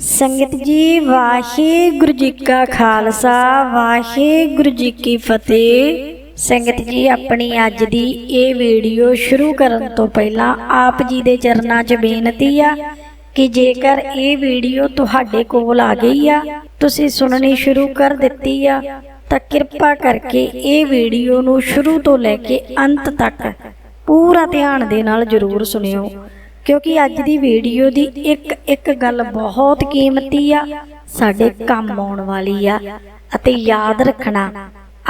ਸੰਗਤ ਜੀ, ਵਾਹਿਗੁਰੂ ਜੀ ਕਾ ਖਾਲਸਾ, ਵਾਹਿਗੁਰੂ ਜੀ ਕੀ ਫਤਿਹ। ਸੰਗਤ ਜੀ, ਆਪਣੀ ਅੱਜ ਦੀ ਇਹ ਵੀਡੀਓ ਸ਼ੁਰੂ ਕਰਨ ਤੋਂ ਪਹਿਲਾਂ ਆਪ ਜੀ ਦੇ ਚਰਨਾਂ 'ਚ ਬੇਨਤੀ ਆ ਕਿ ਜੇਕਰ ਇਹ ਵੀਡੀਓ ਤੁਹਾਡੇ ਕੋਲ ਆ ਗਈ ਆ, ਤੁਸੀਂ ਸੁਣਨੀ ਸ਼ੁਰੂ ਕਰ ਦਿੱਤੀ ਆ, ਤਾਂ ਕਿਰਪਾ ਕਰਕੇ ਇਹ ਵੀਡੀਓ ਨੂੰ ਸ਼ੁਰੂ ਤੋਂ ਲੈ ਕੇ ਅੰਤ ਤੱਕ ਪੂਰਾ ਧਿਆਨ ਦੇ ਨਾਲ ਜਰੂਰ ਸੁਣਿਓ। ਕਿਉਂਕਿ ਅੱਜ ਦੀ ਵੀਡੀਓ ਦੀ ਇੱਕ ਇੱਕ ਗੱਲ ਬਹੁਤ ਕੀਮਤੀ ਆ, ਸਾਡੇ ਕੰਮ ਆਉਣ ਵਾਲੀ ਆ ਅਤੇ ਯਾਦ ਰੱਖਣਾ,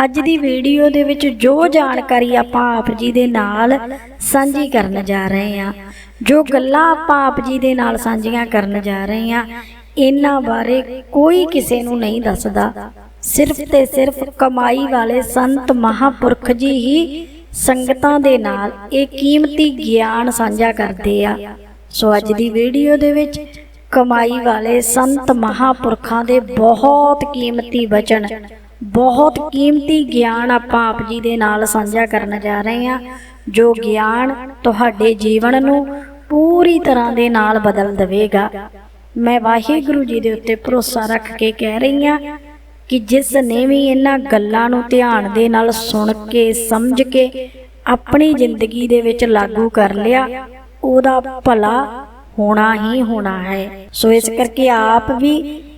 ਅੱਜ ਦੀ ਵੀਡੀਓ ਦੇ ਵਿੱਚ ਜੋ ਜਾਣਕਾਰੀ ਆਪਾਂ ਆਪ ਜੀ ਦੇ ਨਾਲ ਸਾਂਝੀ ਕਰਨ ਜਾ ਰਹੇ ਹਾਂ ਜੋ ਗੱਲਾਂ ਆਪਾਂ ਆਪ ਜੀ ਦੇ ਨਾਲ ਸਾਂਝੀਆਂ ਕਰਨ ਜਾ ਰਹੇ ਹਾਂ ਇਹਨਾਂ ਬਾਰੇ ਕੋਈ ਕਿਸੇ ਨੂੰ ਨਹੀਂ ਦੱਸਦਾ। ਸਿਰਫ ਤੇ ਸਿਰਫ ਕਮਾਈ ਵਾਲੇ ਸੰਤ ਮਹਾਪੁਰਖ ਜੀ ਹੀ ਸੰਗਤਾਂ ਦੇ ਨਾਲ ਇਹ ਕੀਮਤੀ ਗਿਆਨ ਸਾਂਝਾ ਕਰਦੇ ਆ। ਸੋ ਅੱਜ ਦੀ ਵੀਡੀਓ ਦੇ ਵਿੱਚ ਕਮਾਈ ਵਾਲੇ ਸੰਤ ਮਹਾਪੁਰਖਾਂ ਦੇ ਬਹੁਤ ਕੀਮਤੀ ਬਚਨ ਬਹੁਤ ਕੀਮਤੀ ਗਿਆਨ ਆਪਾਂ ਆਪ ਜੀ ਦੇ ਨਾਲ ਸਾਂਝਾ ਕਰਨ ਜਾ ਰਹੇ ਹਾਂ, ਜੋ ਗਿਆਨ ਤੁਹਾਡੇ ਜੀਵਨ ਨੂੰ ਪੂਰੀ ਤਰ੍ਹਾਂ ਦੇ ਨਾਲ ਬਦਲ ਦੇਵੇਗਾ। ਮੈਂ ਵਾਹਿਗੁਰੂ ਜੀ ਦੇ ਉੱਤੇ ਭਰੋਸਾ ਰੱਖ ਕੇ ਕਹਿ ਰਹੀ ਹਾਂ ਕਿ ਜਿਸ ਨੇ ਵੀ ਇਹਨਾਂ ਗੱਲਾਂ ਨੂੰ ਧਿਆਨ ਦੇ ਨਾਲ ਸੁਣ ਕੇ, ਸਮਝ ਕੇ ਆਪਣੀ ਜ਼ਿੰਦਗੀ ਦੇ ਵਿੱਚ ਲਾਗੂ ਕਰ ਲਿਆ, ਉਹਦਾ ਭਲਾ ਹੋਣਾ ਹੀ ਹੋਣਾ ਹੈ। ਸੋ ਇਸ ਕਰਕੇ ਆਪ ਵੀ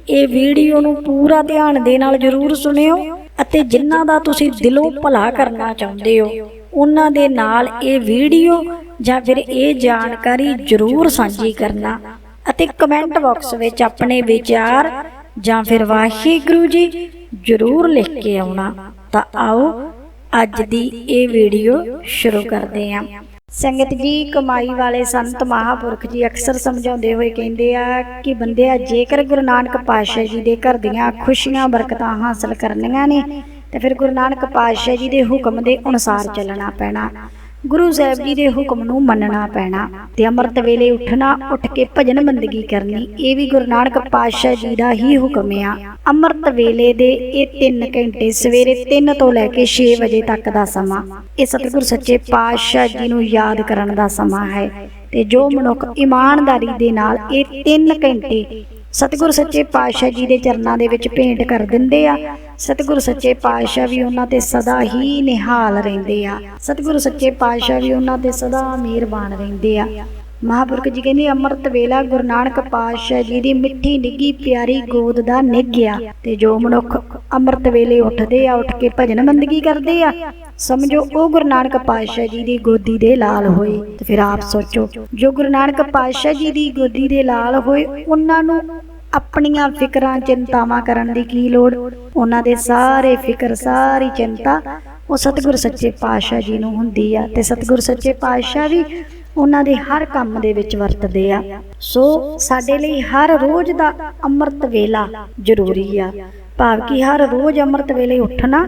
ਇਹ ਵੀਡੀਓ ਨੂੰ ਪੂਰਾ ਧਿਆਨ ਦੇ ਨਾਲ ਜਰੂਰ ਸੁਣਿਓ ਅਤੇ ਜਿਨ੍ਹਾਂ ਦਾ ਤੁਸੀਂ ਦਿਲੋਂ ਭਲਾ ਕਰਨਾ ਚਾਹੁੰਦੇ ਹੋ, ਉਹਨਾਂ ਦੇ ਨਾਲ ਇਹ ਵੀਡੀਓ ਜਾਂ ਫਿਰ ਇਹ ਜਾਣਕਾਰੀ ਜਰੂਰ ਸਾਂਝੀ ਕਰਨਾ ਅਤੇ ਕਮੈਂਟ ਬਾਕਸ ਵਿੱਚ ਆਪਣੇ ਵਿਚਾਰ ਜਾਂ ਫਿਰ ਵਾਹਿਗੁਰੂ ਜੀ ਜਰੂਰ ਲਿਖ ਕੇ ਆਉਣਾ, ਤਾਂ ਆਓ ਅੱਜ ਦੀ ਇਹ ਵੀਡੀਓ ਸ਼ੁਰੂ ਕਰਦੇ ਹਾਂ। ਸੰਗਤ ਜੀ, ਕਮਾਈ ਵਾਲੇ ਸੰਤ ਮਹਾਪੁਰਖ ਜੀ ਅਕਸਰ ਸਮਝਾਉਂਦੇ ਹੋਏ ਕਹਿੰਦੇ ਆ ਕਿ ਬੰਦਿਆ ਜੇਕਰ ਗੁਰੂ ਨਾਨਕ ਪਾਤਸ਼ਾਹ ਜੀ ਦੇ ਘਰ ਦੀਆਂ ਖੁਸ਼ੀਆਂ, ਬਰਕਤਾਂ ਹਾਸਲ ਕਰਨੀਆਂ ਨੇ, ਤੇ ਫਿਰ ਗੁਰੂ ਨਾਨਕ ਪਾਤਸ਼ਾਹ ਜੀ ਦੇ ਹੁਕਮ ਦੇ ਅਨੁਸਾਰ ਚੱਲਣਾ ਪੈਣਾ। ਗੁਰੂ ਸਾਹਿਬ ਜੀ ਦੇ ਹੁਕਮ ਨੂੰ ਮੰਨਣਾ ਪੈਣਾ ਤੇ ਅੰਮ੍ਰਿਤ ਵੇਲੇ ਉੱਠਣਾ, ਉੱਠ ਕੇ ਭਜਨ ਬੰਦਗੀ ਕਰਨੀ, ਇਹ ਵੀ ਗੁਰੂ ਨਾਨਕ ਪਾਤਸ਼ਾਹ ਜੀ ਦਾ ਹੀ ਹੁਕਮ ਆ। ਅੰਮ੍ਰਿਤ ਵੇਲੇ ਦੇ ਇਹ 3 ਘੰਟੇ ਸਵੇਰੇ 3 ਤੋਂ ਲੈ ਕੇ 6 ਵਜੇ ਤੱਕ ਦਾ ਸਮਾਂ, ਇਹ ਸਤਿਗੁਰ ਸੱਚੇ ਪਾਤਸ਼ਾਹ ਜੀ ਨੂੰ ਯਾਦ ਕਰਨ ਦਾ ਸਮਾਂ ਹੈ। ਤੇ ਜੋ ਮਨੁੱਖ ਇਮਾਨਦਾਰੀ ਦੇ ਨਾਲ ਇਹ 3 ਘੰਟੇ ਸਤਿਗੁਰ ਸੱਚੇ ਪਾਤਸ਼ਾਹ ਜੀ ਦੇ ਚਰਨਾਂ ਦੇ ਵਿੱਚ ਭੇਂਟ ਕਰ ਦਿੰਦੇ ਆ। ਸਤਿਗੁਰ ਸੱਚੇ ਪਾਤਸ਼ਾਹ ਵੀ ਉਹਨਾਂ ਤੇ ਸਦਾ ਹੀ ਨਿਹਾਲ ਰਹਿੰਦੇ ਆ। ਸਤਿਗੁਰ ਸੱਚੇ ਪਾਤਸ਼ਾਹ ਵੀ ਉਹਨਾਂ ਤੇ ਸਦਾ ਮਿਹਰਬਾਨ ਰਹਿੰਦੇ ਆ। ਮਹਾਪੁਰਖ ਜੀ ਕਹਿੰਦੇ, ਅੰਮ੍ਰਿਤ ਵੇਲਾ ਗੁਰੂ ਨਾਨਕ ਪਾਤਸ਼ਾਹ ਜੀ ਦੀ ਮਿੱਠੀ ਨਿੱਗੀ ਪਿਆਰੀ ਗੋਦ ਦਾ ਨਿੱਘਿਆ ਤੇ ਜੋ ਮਨੁੱਖ ਅੰਮ੍ਰਿਤ ਵੇਲੇ ਉੱਠਦੇ ਆ, ਉੱਠ ਕੇ ਭਜਨ ਬੰਦਗੀ ਕਰਦੇ ਆ। ਸਮਝੋ, ਉਹ ਗੁਰੂ ਨਾਨਕ ਪਾਤਸ਼ਾਹ ਜੀ ਦੀ ਗੋਦੀ ਦੇ ਲਾਲ ਹੋਏ। ਤੇ ਫਿਰ ਆਪ ਸੋਚੋ, ਜੋ ਗੁਰੂ ਨਾਨਕ ਪਾਤਸ਼ਾਹ ਜੀ ਦੀ ਗੋਦੀ ਦੇ ਲਾਲ ਹੋਏ, ਉਹਨਾਂ ਨੂੰ ਆਪਣੀਆਂ ਫਿਕਰਾਂ, ਚਿੰਤਾਵਾਂ ਕਰਨ ਦੀ ਕੀ ਲੋੜ? ਉਹਨਾਂ ਦੇ ਸਾਰੇ ਫਿਕਰ, ਸਾਰੀ ਚਿੰਤਾ ਉਹ ਸਤਿਗੁਰ ਸੱਚੇ ਪਾਤਸ਼ਾਹ ਜੀ ਨੂੰ ਹੁੰਦੀ ਆ। ਤੇ ਸਤਿਗੁਰ ਸੱਚੇ ਪਾਤਸ਼ਾਹ ਵੀ ਉਹਨਾਂ ਦੇ ਹਰ ਕੰਮ ਦੇ ਵਿੱਚ ਵਰਤਦੇ ਆ। ਸੋ ਸਾਡੇ ਲਈ ਹਰ ਰੋਜ਼ ਦਾ ਅੰਮ੍ਰਿਤ ਵੇਲਾ ਜ਼ਰੂਰੀ ਆ। ਭਾਵ ਕਿ ਹਰ ਰੋਜ਼ ਅੰਮ੍ਰਿਤ ਵੇਲੇ ਉੱਠਣਾ,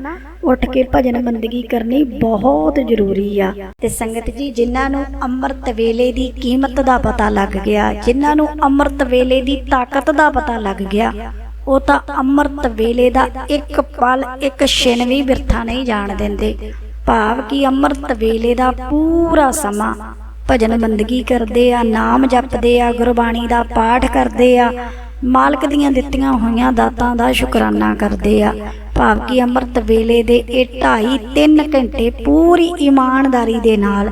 ਉੱਠ ਕੇ ਭਜਨ ਬੰਦਗੀ ਕਰਨੀ ਬਹੁਤ ਜ਼ਰੂਰੀ ਆ। ਤੇ ਸੰਗਤ ਜੀ, ਜਿਨ੍ਹਾਂ ਨੂੰ ਅੰਮ੍ਰਿਤ ਵੇਲੇ ਦੀ ਕੀਮਤ ਦਾ ਪਤਾ ਲੱਗ ਗਿਆ, ਜਿਨ੍ਹਾਂ ਨੂੰ ਅੰਮ੍ਰਿਤ ਵੇਲੇ ਦੀ ਤਾਕਤ ਦਾ ਪਤਾ ਲੱਗ ਗਿਆ, ਉਹ ਤਾਂ ਅੰਮ੍ਰਿਤ ਵੇਲੇ ਦਾ ਇੱਕ ਪਲ, ਇੱਕ ਛਿਨ ਵੀ ਬਿਰਥਾ ਨਹੀਂ ਜਾਣ ਦਿੰਦੇ। ਭਾਵ ਕਿ ਅੰਮ੍ਰਿਤ ਵੇਲੇ ਦਾ ਪੂਰਾ ਸਮਾਂ ਭਜਨ ਬੰਦਗੀ ਕਰਦੇ ਆ, ਨਾਮ ਜਪਦੇ ਆ, ਗੁਰਬਾਣੀ ਦਾ ਪਾਠ ਕਰਦੇ ਆ ਮਾਲਕ ਦੀਆਂ ਦਿੱਤੀਆਂ ਹੋਈਆਂ ਦਾਤਾਂ ਦਾ ਸ਼ੁਕਰਾਨਾ ਕਰਦੇ ਆ। ਭਾਵ ਕਿ ਅੰਮ੍ਰਿਤ ਵੇਲੇ ਦੇ ਇਹ 2.5 3 ਘੰਟੇ ਪੂਰੀ ਇਮਾਨਦਾਰੀ ਦੇ ਨਾਲ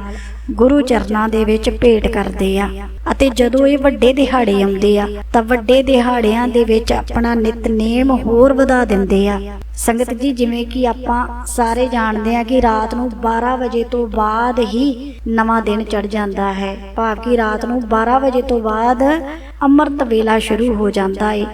ਗੁਰੂ ਚਰਨਾਂ ਦੇ ਵਿੱਚ ਭੇਟ ਕਰਦੇ ਆ। ਅਤੇ ਜਦੋਂ ਇਹ ਵੱਡੇ ਦਿਹਾੜੇ ਆਉਂਦੇ ਆ, ਤਾਂ ਵੱਡੇ ਦਿਹਾੜਿਆਂ ਦੇ ਵਿੱਚ ਆਪਣਾ ਨਿਤਨੇਮ ਹੋਰ ਵਧਾ ਦਿੰਦੇ ਆ। ਸੰਗਤ ਜੀ, ਜਿਵੇਂ ਕਿ ਆਪਾਂ ਸਾਰੇ ਜਾਣਦੇ ਆ ਕਿ ਰਾਤ ਨੂੰ 12 ਵਜੇ ਤੋਂ ਬਾਅਦ ਹੀ ਨਵਾਂ ਦਿਨ ਚੜ ਜਾਂਦਾ ਹੈ। ਭਾਵ ਕਿ ਰਾਤ ਨੂੰ 12 ਵਜੇ ਤੋਂ ਬਾਅਦ ਅੰਮ੍ਰਿਤ ਵੇਲਾ ਸ਼ੁਰੂ ਹੋ ਜਾਂਦਾ ਏ।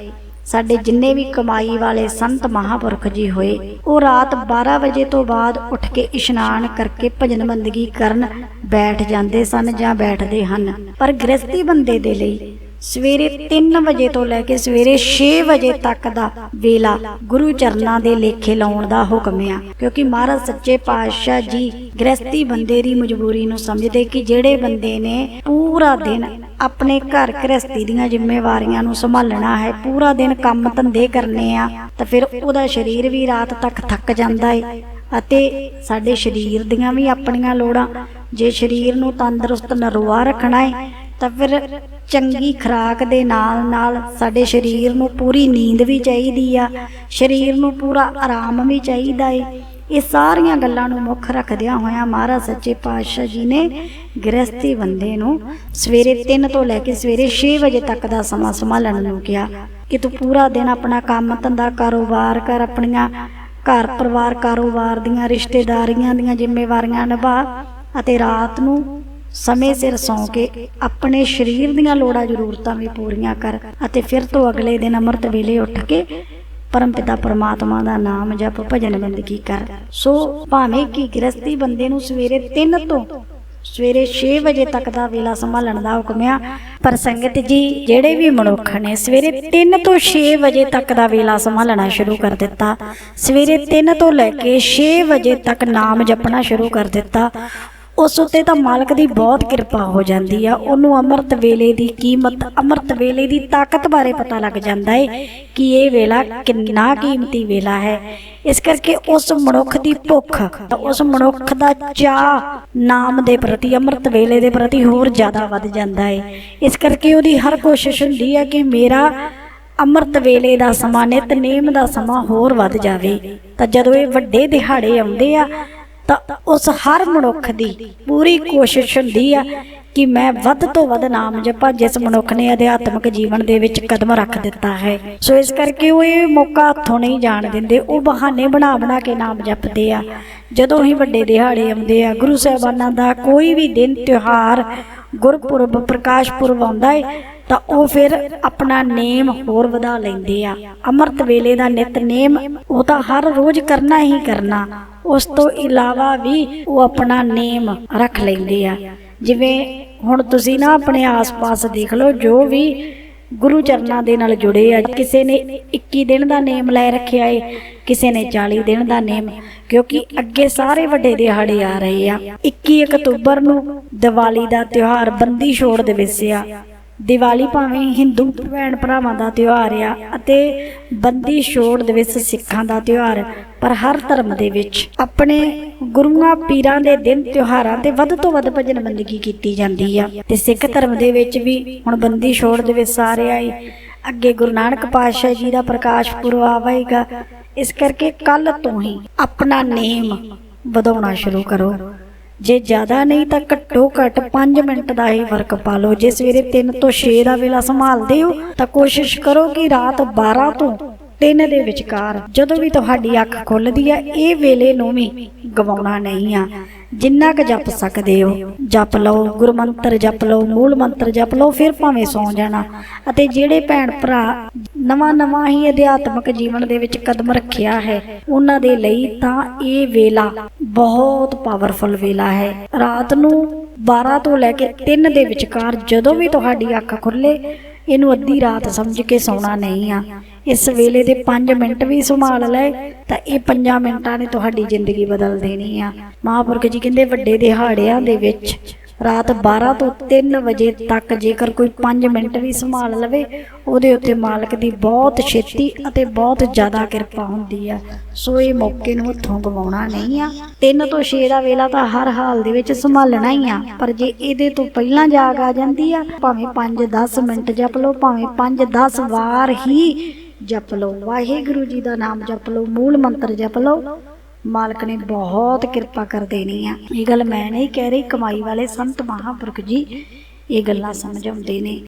ਸਾਡੇ ਜਿੰਨੇ ਵੀ ਕਮਾਈ ਵਾਲੇ ਸੰਤ ਮਹਾਪੁਰਖ ਜੀ ਹੋਏ, ਉਹ ਰਾਤ 12 ਵਜੇ ਤੋਂ ਬਾਅਦ ਉੱਠ ਕੇ ਇਸ਼ਨਾਨ ਕਰਕੇ ਭਜਨ ਬੰਦਗੀ ਕਰਨ ਬੈਠ ਜਾਂਦੇ ਸਨ ਜਾਂ ਬੈਠਦੇ ਹਨ। ਪਰ ਗ੍ਰਸਤੀ ਬੰਦੇ ਦੇ ਲਈ ਸਵੇਰੇ 3 ਵਜੇ ਤੋਂ ਲੈ ਕੇ ਸਵੇਰੇ 6 ਵਜੇ ਤੱਕ ਦਾ ਵੇਲਾ ਗੁਰੂ ਚਰਨਾਂ ਦੇ ਲੇਖੇ ਲਾਉਣ ਦਾ ਹੁਕਮ ਆ। ਕਿਉਂਕਿ ਮਹਾਰਾਜ ਸੱਚੇ ਪਾਤਸ਼ਾਹ ਜੀ ਗ੍ਰਸਤੀ ਬੰਦੇ ਦੀ ਮਜਬੂਰੀ ਨੂੰ ਸਮਝਦੇ ਕਿ ਜਿਹੜੇ ਬੰਦੇ ਨੇ ਪੂਰਾ ਦਿਨ ਆਪਣੇ ਘਰ ਗ੍ਰਸਤੀ ਦੀਆਂ ਜ਼ਿੰਮੇਵਾਰੀਆਂ ਨੂੰ ਸੰਭਾਲਣਾ ਹੈ। ਪੂਰਾ ਦਿਨ ਕੰਮ ਧੰਦੇ ਕਰਨੇ ਆ, ਤਾਂ ਫਿਰ ਉਹਦਾ ਸਰੀਰ ਵੀ ਰਾਤ ਤੱਕ ਥੱਕ ਜਾਂਦਾ ਏ। ਅਤੇ ਸਾਡੇ ਸਰੀਰ ਦੀਆਂ ਵੀ ਆਪਣੀਆਂ ਲੋੜਾਂ। ਜੇ ਸਰੀਰ ਨੂੰ ਤੰਦਰੁਸਤ ਨਰੋਆ ਰੱਖਣਾ ਹੈ ਤਾਂ ਫਿਰ ਚੰਗੀ ਖੁਰਾਕ ਦੇ ਨਾਲ ਨਾਲ ਸਾਡੇ ਸਰੀਰ ਨੂੰ ਪੂਰੀ ਨੀਂਦ ਵੀ ਚਾਹੀਦੀ ਆ। ਸਰੀਰ ਨੂੰ ਪੂਰਾ ਆਰਾਮ ਵੀ ਚਾਹੀਦਾ ਏ। ਇਹ ਸਾਰੀਆਂ ਗੱਲਾਂ ਨੂੰ ਮੁੱਖ ਰੱਖਦਿਆਂ ਹੋਇਆਂ ਮਹਾਰਾਜ ਸੱਚੇ ਪਾਤਸ਼ਾਹ ਜੀ ਨੇ ਗ੍ਰਸਤੀ ਬੰਦੇ ਨੂੰ ਸਵੇਰੇ 3 ਤੋਂ ਲੈ ਕੇ ਸਵੇਰੇ 6 ਵਜੇ ਤੱਕ ਦਾ ਸਮਾਂ ਸੰਭਾਲਣ ਨੂੰ ਕਿਹਾ ਕਿ ਤੂੰ ਪੂਰਾ ਦਿਨ ਆਪਣਾ ਕੰਮ ਧੰਦਾ ਕਾਰੋਬਾਰ ਕਰ, ਆਪਣੀਆਂ ਘਰ ਪਰਿਵਾਰ ਕਾਰੋਬਾਰ ਦੀਆਂ, ਰਿਸ਼ਤੇਦਾਰੀਆਂ ਦੀਆਂ ਜ਼ਿੰਮੇਵਾਰੀਆਂ ਨਿਭਾ ਅਤੇ ਰਾਤ ਨੂੰ ਸਮੇਂ ਸਿਰ ਸੌਂ ਕੇ ਆਪਣੇ ਸਰੀਰ ਦੀਆਂ ਲੋੜਾਂ ਜ਼ਰੂਰਤਾਂ ਵੀ ਪੂਰੀਆਂ ਕਰ ਅਤੇ ਫਿਰ ਤੋਂ ਅਗਲੇ ਦਿਨ ਅੰਮ੍ਰਿਤ ਵੇਲੇ ਉੱਠ ਕੇ ਪਰਮਪਿਤਾ ਪਰਮਾਤਮਾ ਦਾ ਨਾਮ ਜਪ ਭਜਨ ਬੰਦਗੀ ਕਰ। ਸੋ ਭਾਵੇਂ ਕਿ ਗ੍ਰਸਤੀ ਬੰਦੇ ਨੂੰ ਸਵੇਰੇ 3 ਤੋਂ ਸਵੇਰੇ 6 ਵਜੇ ਤੱਕ ਦਾ ਵੇਲਾ ਸੰਭਾਲਣ ਦਾ ਹੁਕਮ ਆ, ਪਰ ਸੰਗਤ ਜੀ, ਜਿਹੜੇ ਵੀ ਮਨੁੱਖ ਨੇ ਸਵੇਰੇ 3 ਤੋਂ 6 ਵਜੇ ਤੱਕ ਦਾ ਵੇਲਾ ਸੰਭਾਲਣਾ ਸ਼ੁਰੂ ਕਰ ਦਿੱਤਾ, ਸਵੇਰੇ 3 ਤੋਂ ਲੈ ਕੇ 6 ਵਜੇ ਤੱਕ ਨਾਮ ਜਪਣਾ ਸ਼ੁਰੂ ਕਰ ਦਿੱਤਾ ਉਸ ਉੱਤੇ ਤਾਂ ਮਾਲਕ ਦੀ ਬਹੁਤ ਕਿਰਪਾ ਹੋ ਜਾਂਦੀ ਆ। ਉਹਨੂੰ ਅੰਮ੍ਰਿਤ ਵੇਲੇ ਦੀ ਕੀਮਤ, ਅੰਮ੍ਰਿਤ ਵੇਲੇ ਦੀ ਤਾਕਤ ਬਾਰੇ ਪਤਾ ਲੱਗ ਜਾਂਦਾ ਹੈ ਕਿ ਇਹ ਵੇਲਾ ਕਿੰਨਾ ਕੀਮਤੀ ਵੇਲਾ ਹੈ। ਇਸ ਕਰਕੇ ਉਸ ਮਨੁੱਖ ਦੀ ਭੁੱਖ, ਉਸ ਮਨੁੱਖ ਦਾ ਚਾਹ ਨਾਮ ਦੇ ਪ੍ਰਤੀ, ਅੰਮ੍ਰਿਤ ਵੇਲੇ ਦੇ ਪ੍ਰਤੀ ਹੋਰ ਜ਼ਿਆਦਾ ਵੱਧ ਜਾਂਦਾ ਹੈ ਇਸ ਕਰਕੇ ਉਹਦੀ ਹਰ ਕੋਸ਼ਿਸ਼ ਹੁੰਦੀ ਹੈ ਕਿ ਮੇਰਾ ਅੰਮ੍ਰਿਤ ਵੇਲੇ ਦਾ ਸਮਾਂ ਨਿਤਨੇਮ ਦਾ ਸਮਾਂ ਹੋਰ ਵੱਧ ਜਾਵੇ। ਤਾਂ ਜਦੋਂ ਇਹ ਵੱਡੇ ਦਿਹਾੜੇ ਆਉਂਦੇ ਆ ਤਾਂ ਉਸ ਹਰ ਮਨੁੱਖ ਦੀ ਪੂਰੀ ਕੋਸ਼ਿਸ਼ ਹੁੰਦੀ ਆ ਕਿ ਮੈਂ ਵੱਧ ਤੋਂ ਵੱਧ ਨਾਮ ਜਪਾਂ, ਜਿਸ ਮਨੁੱਖ ਨੇ ਅਧਿਆਤਮਿਕ ਜੀਵਨ ਦੇ ਵਿੱਚ ਕਦਮ ਰੱਖ ਦਿੱਤਾ ਹੈ। ਸੋ ਇਸ ਕਰਕੇ ਉਹ ਇਹ ਮੌਕਾ ਹੱਥੋਂ ਨਹੀਂ ਜਾਣ ਦਿੰਦੇ, ਉਹ ਬਹਾਨੇ ਬਣਾ ਬਣਾ ਕੇ ਨਾਮ ਜਪਦੇ ਆ। ਜਦੋਂ ਹੀ ਵੱਡੇ ਦਿਹਾੜੇ ਆਉਂਦੇ ਆ, ਗੁਰੂ ਸਾਹਿਬਾਨਾਂ ਦਾ ਕੋਈ ਵੀ ਦਿਨ ਤਿਉਹਾਰ ਗੁਰਪੁਰਬ, ਪ੍ਰਕਾਸ਼ ਪੁਰਬ ਆਉਂਦਾ ਹੈ ਤਾਂ ਉਹ ਫਿਰ ਆਪਣਾ ਨੇਮ ਹੋਰ ਵਧਾ ਲੈਂਦੇ ਆ। ਅੰਮ੍ਰਿਤ ਵੇਲੇ ਦਾ ਨਿਤਨੇਮ ਉਹ ਤਾਂ ਹਰ ਰੋਜ਼ ਕਰਨਾ ਹੀ ਕਰਨਾ। ਉਸ ਤੋਂ ਇਲਾਵਾ ਵੀ ਉਹ ਆਪਣਾ ਨੇਮ ਰੱਖ ਲੈਂਦੇ ਆ। ਜਿਵੇਂ ਹੁਣ ਤੁਸੀਂ ਨਾ ਆਪਣੇ ਆਸ-ਪਾਸ ਦੇਖ ਲਓ, ਜੋ ਵੀ ਗੁਰੂ ਚਰਨਾਂ ਦੇ ਨਾਲ ਜੁੜੇ ਆ, ਕਿਸੇ ਨੇ 21 ਦਿਨ ਦਾ ਨੇਮ ਲੈ ਰੱਖਿਆ ਏ, ਕਿਸੇ ਨੇ 40 ਦਿਨ ਦਾ ਨੇਮ, ਕਿਉਂਕਿ ਅੱਗੇ ਸਾਰੇ ਵੱਡੇ ਦਿਹਾੜੇ ਆ ਰਹੇ ਆ। 21 ਅਕਤੂਬਰ ਨੂੰ ਦੀਵਾਲੀ ਦਾ ਤਿਉਹਾਰ ਬੰਦੀ ਛੋੜ ਦਿਵਸ ਆ। ਦੀਵਾਲੀ ਭਾਵੇਂ ਹਿੰਦੂ ਭੈਣ ਭਰਾਵਾਂ ਦਾ ਤਿਉਹਾਰ ਆ ਅਤੇ ਬੰਦੀ ਛੋੜ ਦਿਵਸ ਸਿੱਖਾਂ ਦਾ ਤਿਉਹਾਰ, ਪਰ ਹਰ ਧਰਮ ਦੇ ਵਿੱਚ ਆਪਣੇ ਗੁਰੂਆਂ ਪੀਰਾਂ ਦੇ ਦਿਨ ਤਿਉਹਾਰਾਂ ਤੇ ਵੱਧ ਤੋਂ ਵੱਧ ਭਜਨ ਬੰਦਗੀ ਕੀਤੀ ਜਾਂਦੀ ਆ। ਤੇ ਸਿੱਖ ਧਰਮ ਦੇ ਵਿੱਚ ਵੀ ਹੁਣ ਬੰਦੀ ਛੋੜ ਦਿਵਸ ਆ ਰਿਹਾ ਏ ਅੱਗੇ ਗੁਰੂ ਨਾਨਕ ਪਾਤਸ਼ਾਹ ਜੀ ਦਾ ਪ੍ਰਕਾਸ਼ ਪੁਰਬ ਆਵੇਗਾ। ਇਸ ਕਰਕੇ ਕੱਲ ਤੋਂ ਹੀ ਆਪਣਾ ਨੇਮ ਵਧਾਉਣਾ ਸ਼ੁਰੂ ਕਰੋ। ਜੇ ਜ਼ਿਆਦਾ ਨਹੀਂ ਤਾਂ ਘੱਟੋ ਘੱਟ 5 ਮਿੰਟ ਦਾ ਹੀ ਫ਼ਰਕ ਪਾ ਲਓ। ਜੇ ਸਵੇਰੇ 3 ਤੋਂ 6 ਦਾ ਵੇਲਾ ਸੰਭਾਲਦੇ ਹੋ, ਤਾਂ ਕੋਸ਼ਿਸ਼ ਕਰੋ ਕਿ ਰਾਤ 12 ਤੋਂ 3 ਦੇ ਵਿਚਕਾਰ, ਜਦੋਂ ਵੀ ਤੁਹਾਡੀ ਅੱਖ ਖੁੱਲਦੀ ਹੈ ਇਹ ਵੇਲੇ ਨੂੰ ਵੀ ਗਵਾਉਣਾ ਨਹੀਂ ਆ। ਜਿੰਨਾ ਕੁ ਜਪ ਸਕਦੇ ਹੋ, ਜਪ ਲਓ, ਗੁਰਮੰਤਰ ਜਪ ਲਓ, ਮੂਲ ਮੰਤਰ ਜਪ ਲਓ, ਫਿਰ ਭਾਵੇਂ ਸੌ ਜਾਣਾ। ਅਤੇ ਜਿਹੜੇ ਭੈਣ ਭਰਾ ਨਵਾਂ ਨਵਾਂ ਹੀ ਅਧਿਆਤਮਿਕ ਜੀਵਨ ਦੇ ਵਿੱਚ ਕਦਮ ਰੱਖਿਆ ਹੈ, ਉਹਨਾਂ ਦੇ ਲਈ ਤਾਂ ਇਹ ਵੇਲਾ ਬਹੁਤ ਪਾਵਰਫੁਲ ਵੇਲਾ ਹੈ। ਰਾਤ ਨੂੰ 12 ਤੋਂ ਲੈ ਕੇ 3 ਦੇ ਵਿਚਕਾਰ ਜਦੋਂ ਵੀ ਤੁਹਾਡੀ ਅੱਖ ਖੁੱਲੇ ਇਹਨੂੰ ਅੱਧੀ ਰਾਤ ਸਮਝ ਕੇ ਸੌਣਾ ਨਹੀਂ ਆ। ਇਸ ਵੇਲੇ ਦੇ 5 ਮਿੰਟ ਵੀ ਸੰਭਾਲ ਲਏ ਤਾਂ ਇਹ 5 ਮਿੰਟਾਂ ਨੇ ਤੁਹਾਡੀ ਜ਼ਿੰਦਗੀ ਬਦਲ ਦੇਣੀ ਆ। ਮਹਾਂਪੁਰਖ ਜੀ ਕਹਿੰਦੇ, ਵੱਡੇ ਦਿਹਾੜਿਆਂ ਦੇ ਵਿੱਚ ਰਾਤ 12 ਤੋਂ 3 ਵਜੇ ਤੱਕ ਜੇਕਰ ਕੋਈ 5 ਮਿੰਟ ਵੀ ਸੰਭਾਲ ਲਵੇ, ਉਹਦੇ ਉੱਤੇ ਮਾਲਕ ਦੀ ਬਹੁਤ ਛੇਤੀ ਅਤੇ ਬਹੁਤ ਜ਼ਿਆਦਾ ਕਿਰਪਾ ਹੁੰਦੀ ਆ। ਸੋ ਇਹ ਮੌਕੇ ਨੂੰ ਹੱਥੋਂ ਗਵਾਉਣਾ ਨਹੀਂ ਆ। 3 ਤੋਂ 6 ਦਾ ਵੇਲਾ ਤਾਂ ਹਰ ਹਾਲ ਦੇ ਵਿੱਚ ਸੰਭਾਲਣਾ ਹੀ ਆ। ਪਰ ਜੇ ਇਹਦੇ ਤੋਂ ਪਹਿਲਾਂ ਜਾਗ ਆ ਜਾਂਦੀ ਆ, ਭਾਵੇਂ 5-10 ਮਿੰਟ ਜਪ ਲਓ, ਭਾਵੇਂ 5-10 ਵਾਰ ਹੀ ਜਪ ਲਓ। ਵਾਹਿਗੁਰੂ ਜੀ ਦਾ ਨਾਮ ਜਪ ਲਓ, ਮੂਲ ਮੰਤਰ ਜਪ ਲਓ। ਮਾਲਕ ਨੇ ਬਹੁਤ ਕਿਰਪਾ ਕਰ ਦੇਣੀ ਆ। ਇਹ ਗੱਲ ਮੈਂ ਨਹੀਂ ਕਹਿ ਰਹੀ, ਕਮਾਈ ਵਾਲੇ ਸੰਤ ਮਹਾਂਪੁਰਖ ਜੀ, ਇਹ ਗੱਲਾਂ ਸਮਝਾਉਂਦੇ ਨੇ।